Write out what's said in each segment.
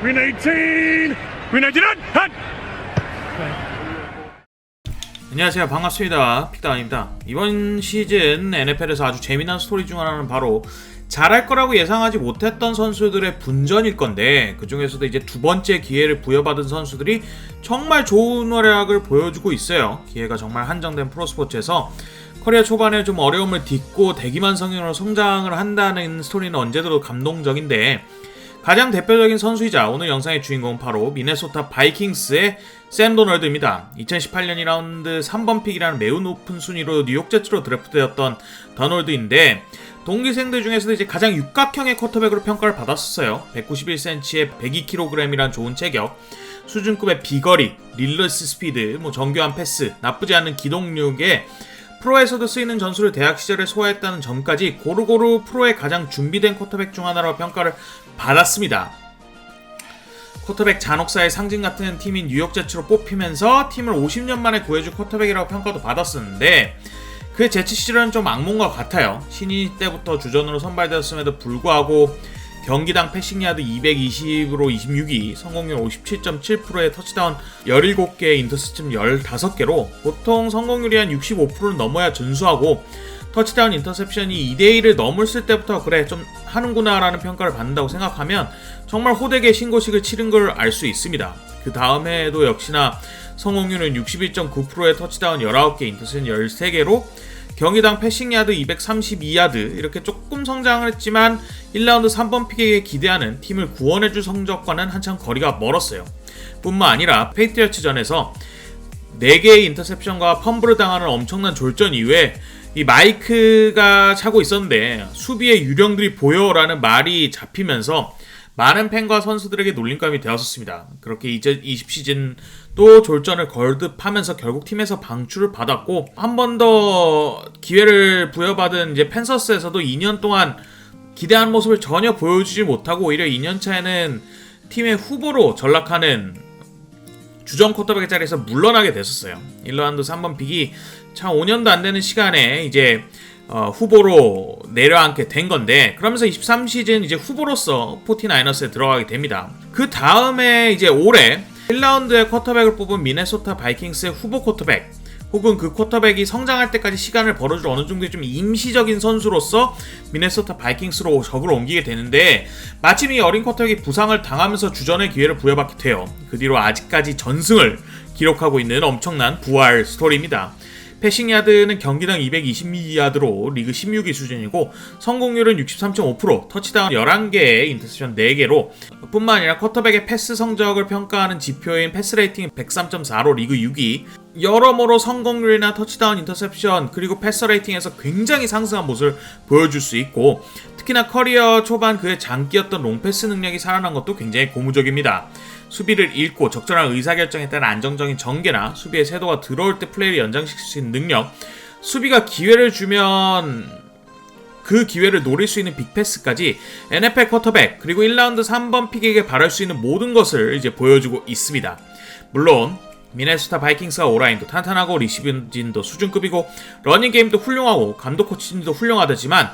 Green 18! Green 19 on! Hunt! 안녕하세요 반갑습니다 픽다운입니다 이번 시즌 NFL에서 아주 재미난 스토리 중 하나는 바로 잘할 거라고 예상하지 못했던 선수들의 분전일 건데 그 중에서도 이제 두 번째 기회를 부여받은 선수들이 정말 좋은 활약을 보여주고 있어요 기회가 정말 한정된 프로스포츠에서 커리어 초반에 좀 어려움을 딛고 대기만 성인으로 성장을 한다는 스토리는 언제도 감동적인데 가장 대표적인 선수이자 오늘 영상의 주인공은 바로 미네소타 바이킹스의 샘 도널드입니다. 2018년 2라운드 3번 픽이라는 매우 높은 순위로 뉴욕 제츠로 드래프트되었던 더널드인데 동기 생들 중에서도 이제 가장 육각형의 쿼터백으로 평가를 받았었어요. 191cm에 102kg이란 좋은 체격, 수준급의 비거리, 릴러스 스피드, 뭐 정교한 패스, 나쁘지 않은 기동력에 프로에서도 쓰이는 전술을 대학 시절에 소화했다는 점까지 고루고루 프로에 가장 준비된 쿼터백 중 하나로 평가를 받았습니다. 쿼터백 잔혹사의 상징 같은 팀인 뉴욕 제츠로 뽑히면서 팀을 50년 만에 구해줄 쿼터백이라고 평가도 받았었는데 그 제츠 시절은 좀 악몽과 같아요. 신인 때부터 주전으로 선발되었음에도 불구하고 경기당 패싱 야드 220으로 26위, 성공률 57.7%의 터치다운 17개의 인터셉션 15개로 보통 성공률이 한 65%는 넘어야 준수하고 터치다운 인터셉션이 2대1을 넘었을 때부터 그래 좀 하는구나라는 평가를 받는다고 생각하면 정말 호되게 신고식을 치른 걸 알 수 있습니다. 그 다음 해에도 역시나 성공률은 61.9%의 터치다운 19개, 인터셉션 13개로 경기당 패싱 야드 232야드 이렇게 조금 성장을 했지만 1라운드 3번 픽에게 기대하는 팀을 구원해줄 성적과는 한참 거리가 멀었어요. 뿐만 아니라 페이트리어츠전에서 4개의 인터셉션과 펌블을 당하는 엄청난 졸전 이후에 이 마이크가 차고 있었는데 수비의 유령들이 보여라는 말이 잡히면서 많은 팬과 선수들에게 놀림감이 되었었습니다. 그렇게 2020 시즌 또 졸전을 거듭하면서 결국 팀에서 방출을 받았고 한 번 더 기회를 부여받은 이제 펜서스에서도 2년 동안 기대한 모습을 전혀 보여주지 못하고 오히려 2년 차에는 팀의 후보로 전락하는 주전 쿼터백 자리에서 물러나게 됐었어요. 1라운드 3번 픽이 참 5년도 안 되는 시간에 이제 어, 후보로 내려앉게 된 건데 그러면서 23 시즌 이제 후보로서 포티나이너스에 들어가게 됩니다. 그 다음에 이제 올해 1라운드에 쿼터백을 뽑은 미네소타 바이킹스의 후보 쿼터백 혹은 그 쿼터백이 성장할 때까지 시간을 벌어줄 어느 정도의 좀 임시적인 선수로서 미네소타 바이킹스로 적을 옮기게 되는데 마침 이 어린 쿼터백이 부상을 당하면서 주전의 기회를 부여받게 돼요. 그 뒤로 아직까지 전승을 기록하고 있는 엄청난 부활 스토리입니다. 패싱 야드는 경기당 222야드로 리그 16위 수준이고 성공률은 63.5%, 터치다운 11개에 인터셉션 4개로 뿐만 아니라 쿼터백의 패스 성적을 평가하는 지표인 패스 레이팅 103.4로 리그 6위 여러모로 성공률이나 터치다운 인터셉션 그리고 패스 레이팅에서 굉장히 상승한 모습을 보여줄 수 있고 특히나 커리어 초반 그의 장기였던 롱패스 능력이 살아난 것도 굉장히 고무적입니다. 수비를 읽고 적절한 의사결정에 따른 안정적인 전개나 수비의 세도가 들어올 때 플레이를 연장시킬 수 있는 능력 수비가 기회를 주면 그 기회를 노릴 수 있는 빅패스까지 NFL 쿼터백 그리고 1라운드 3번 픽에게 바랄 수 있는 모든 것을 이제 보여주고 있습니다. 물론 미네소타 바이킹스가 오라인도 탄탄하고 리시브진도 수준급이고 러닝 게임도 훌륭하고 감독 코치진도 훌륭하다지만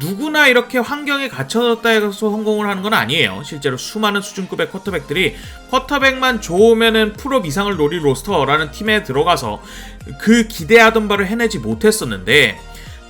누구나 이렇게 환경에 갇혀졌다 해서 성공을 하는 건 아니에요. 실제로 수많은 수준급의 쿼터백들이 쿼터백만 좋으면은 프로 이상을 노릴 로스터라는 팀에 들어가서 그 기대하던 바를 해내지 못했었는데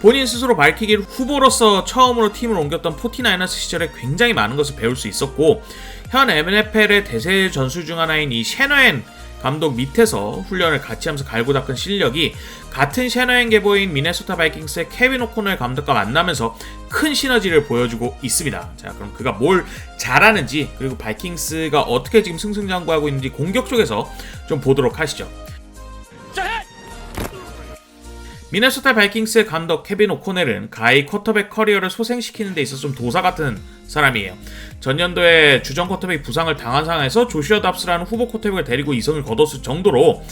본인 스스로 밝히길 후보로서 처음으로 팀을 옮겼던 포티나이너스 시절에 굉장히 많은 것을 배울 수 있었고 현 MNFL의 대세 전술 중 하나인 이 셰너엔 감독 밑에서 훈련을 같이 하면서 갈고 닦은 실력이 같은 셰너엔 계보인 미네소타 바이킹스의 케빈 오코넬 감독과 만나면서 큰 시너지를 보여주고 있습니다. 자, 그럼 그가 뭘 잘하는지 그리고 바이킹스가 어떻게 지금 승승장구하고 있는지 공격 쪽에서 좀 보도록 하시죠. 미네소타 바이킹스의 감독 케빈 오코넬은 가히 쿼터백 커리어를 소생시키는 데 있어서 좀 도사 같은 사람이에요. 전년도에 주전 쿼터백 부상을 당한 상황에서 조슈아 답스라는 후보 쿼터백을 데리고 이성을 거뒀을 정도로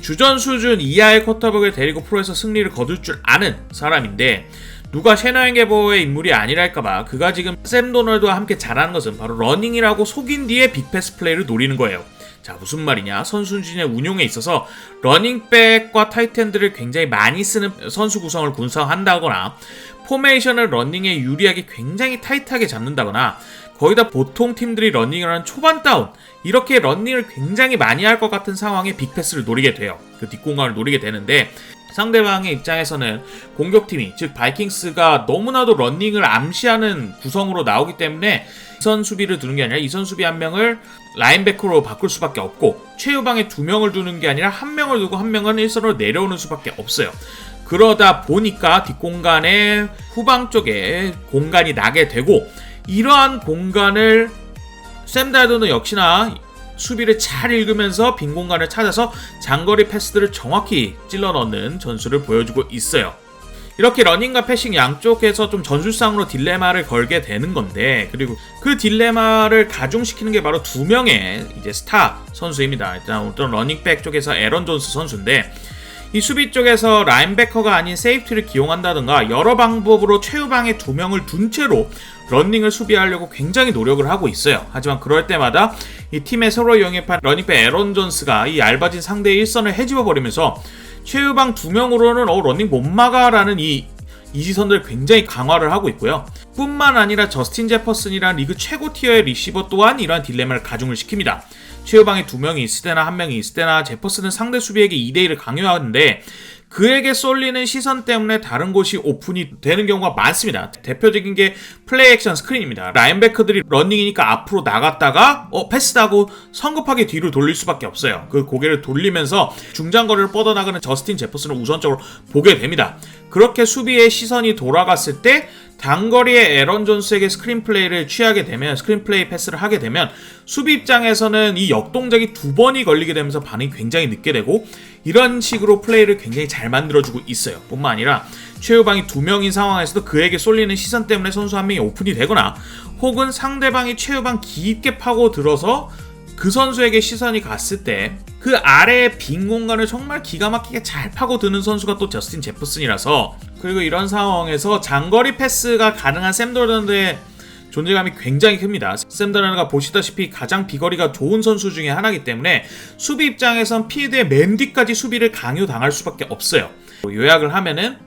주전 수준 이하의 쿼터백을 데리고 프로에서 승리를 거둘 줄 아는 사람인데 누가 셰너행 게버의 인물이 아니랄까봐 그가 지금 샘 도널드와 함께 잘하는 것은 바로 러닝이라고 속인 뒤에 빅패스 플레이를 노리는 거예요. 자 무슨 말이냐 선수진의 운용에 있어서 러닝백과 타이트엔드를 굉장히 많이 쓰는 선수 구성을 구성한다거나 포메이션을 러닝에 유리하게 굉장히 타이트하게 잡는다거나 거의 다 보통 팀들이 러닝을 하는 초반 다운 이렇게 러닝을 굉장히 많이 할 것 같은 상황에 빅패스를 노리게 돼요. 그 뒷공간을 노리게 되는데 상대방의 입장에서는 공격팀이 즉 바이킹스가 너무나도 러닝을 암시하는 구성으로 나오기 때문에 이선 수비를 두는 게 아니라 이선 수비 한 명을 라인백으로 바꿀 수밖에 없고 최후방에 두 명을 두는 게 아니라 한 명을 두고 한 명은 일선으로 내려오는 수밖에 없어요. 그러다 보니까 뒷공간에 후방 쪽에 공간이 나게 되고 이러한 공간을 샘다이도는 역시나 수비를 잘 읽으면서 빈 공간을 찾아서 장거리 패스들을 정확히 찔러 넣는 전술을 보여주고 있어요. 이렇게 러닝과 패싱 양쪽에서 좀 전술상으로 딜레마를 걸게 되는 건데 그리고 그 딜레마를 가중시키는 게 바로 두 명의 이제 스타 선수입니다. 일단 어떤 러닝백 쪽에서 에런 존스 선수인데 이 수비 쪽에서 라인베커가 아닌 세이프티를 기용한다든가 여러 방법으로 최후방에 두 명을 둔 채로 런닝을 수비하려고 굉장히 노력을 하고 있어요. 하지만 그럴 때마다 이 팀의 서로 영입한 러닝백 에런 존스가 이 얇아진 상대의 일선을 해집어 버리면서 최후방 두 명으로는 어 런닝 못 막아라는 이 이지선들 굉장히 강화를 하고 있고요. 뿐만 아니라 저스틴 제퍼슨이란 리그 최고 티어의 리시버 또한 이러한 딜레마를 가중을 시킵니다. 최후방에 두 명이 있을 때나 한 명이 있을 때나 제퍼슨은 상대 수비에게 2대1을 강요하는데 그에게 쏠리는 시선 때문에 다른 곳이 오픈이 되는 경우가 많습니다. 대표적인 게 플레이 액션 스크린입니다. 라인베커들이 런닝이니까 앞으로 나갔다가 어 패스하고 성급하게 뒤로 돌릴 수밖에 없어요. 그 고개를 돌리면서 중장거리를 뻗어나가는 저스틴 제퍼슨을 우선적으로 보게 됩니다. 그렇게 수비의 시선이 돌아갔을 때 단거리의 에런 존스에게 스크린 플레이를 취하게 되면 스크린 플레이 패스를 하게 되면 수비 입장에서는 이 역동작이 두 번이 걸리게 되면서 반응이 굉장히 늦게 되고 이런 식으로 플레이를 굉장히 잘 만들어주고 있어요. 뿐만 아니라 최후방이 두 명인 상황에서도 그에게 쏠리는 시선 때문에 선수 한 명이 오픈이 되거나 혹은 상대방이 최후방 깊게 파고 들어서 그 선수에게 시선이 갔을 때 그 아래의 빈 공간을 정말 기가 막히게 잘 파고드는 선수가 또 저스틴 제퍼슨이라서 그리고 이런 상황에서 장거리 패스가 가능한 샘 도널드의 존재감이 굉장히 큽니다. 샘 도널드가 보시다시피 가장 비거리가 좋은 선수 중에 하나이기 때문에 수비 입장에선 필드의 맨 뒤까지 수비를 강요당할 수밖에 없어요. 요약을 하면은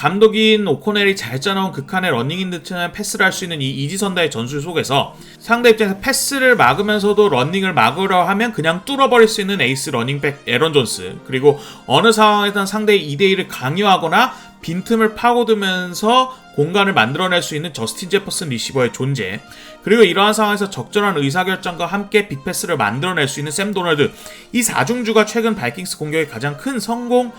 감독인 오코넬이 잘 짜놓은 극한의 러닝인 듯한 패스를 할 수 있는 이 이지선다의 전술 속에서 상대 입장에서 패스를 막으면서도 러닝을 막으려 하면 그냥 뚫어버릴 수 있는 에이스 러닝백 에런 존스. 그리고 어느 상황에선 상대의 2대1을 강요하거나 빈틈을 파고들면서 공간을 만들어낼 수 있는 저스틴 제퍼슨 리시버의 존재. 그리고 이러한 상황에서 적절한 의사결정과 함께 빅패스를 만들어낼 수 있는 샘 도널드. 이 사중주가 최근 바이킹스 공격의 가장 큰 성공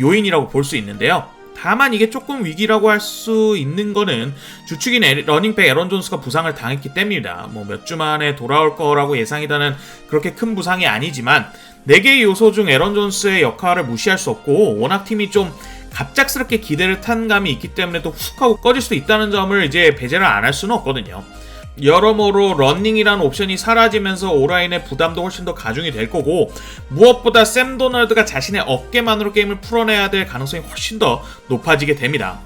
요인이라고 볼 수 있는데요 다만 이게 조금 위기라고 할 수 있는 거는 주축인 에- 러닝백 에런 존스가 부상을 당했기 때문입니다. 뭐 몇 주 만에 돌아올 거라고 예상이다는 그렇게 큰 부상이 아니지만 4개의 요소 중 에런 존스의 역할을 무시할 수 없고 워낙 팀이 좀 갑작스럽게 기대를 탄 감이 있기 때문에 또 훅 하고 꺼질 수 있다는 점을 이제 배제를 안 할 수는 없거든요. 여러모로 런닝이라는 옵션이 사라지면서 오라인의 부담도 훨씬 더 가중이 될 거고 무엇보다 샘 도널드가 자신의 어깨만으로 게임을 풀어내야 될 가능성이 훨씬 더 높아지게 됩니다.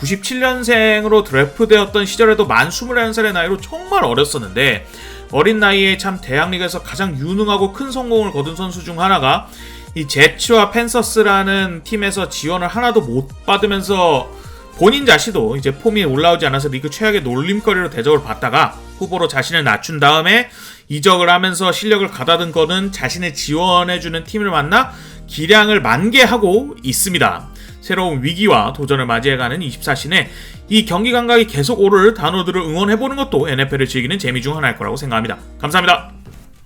97년생으로 드래프되었던 시절에도 만 21살의 나이로 정말 어렸었는데 어린 나이에 참 대학리그에서 가장 유능하고 큰 성공을 거둔 선수 중 하나가 이 제츠와 펜서스라는 팀에서 지원을 하나도 못 받으면서 본인 자신도 이제 폼이 올라오지 않아서 리그 최악의 놀림거리로 대접을 받다가 후보로 자신을 낮춘 다음에 이적을 하면서 실력을 가다듬 거는 자신을 지원해주는 팀을 만나 기량을 만개하고 있습니다. 새로운 위기와 도전을 맞이해가는 24신에 이 경기 감각이 계속 오를 단어들을 응원해보는 것도 NFL을 즐기는 재미 중 하나일 거라고 생각합니다. 감사합니다.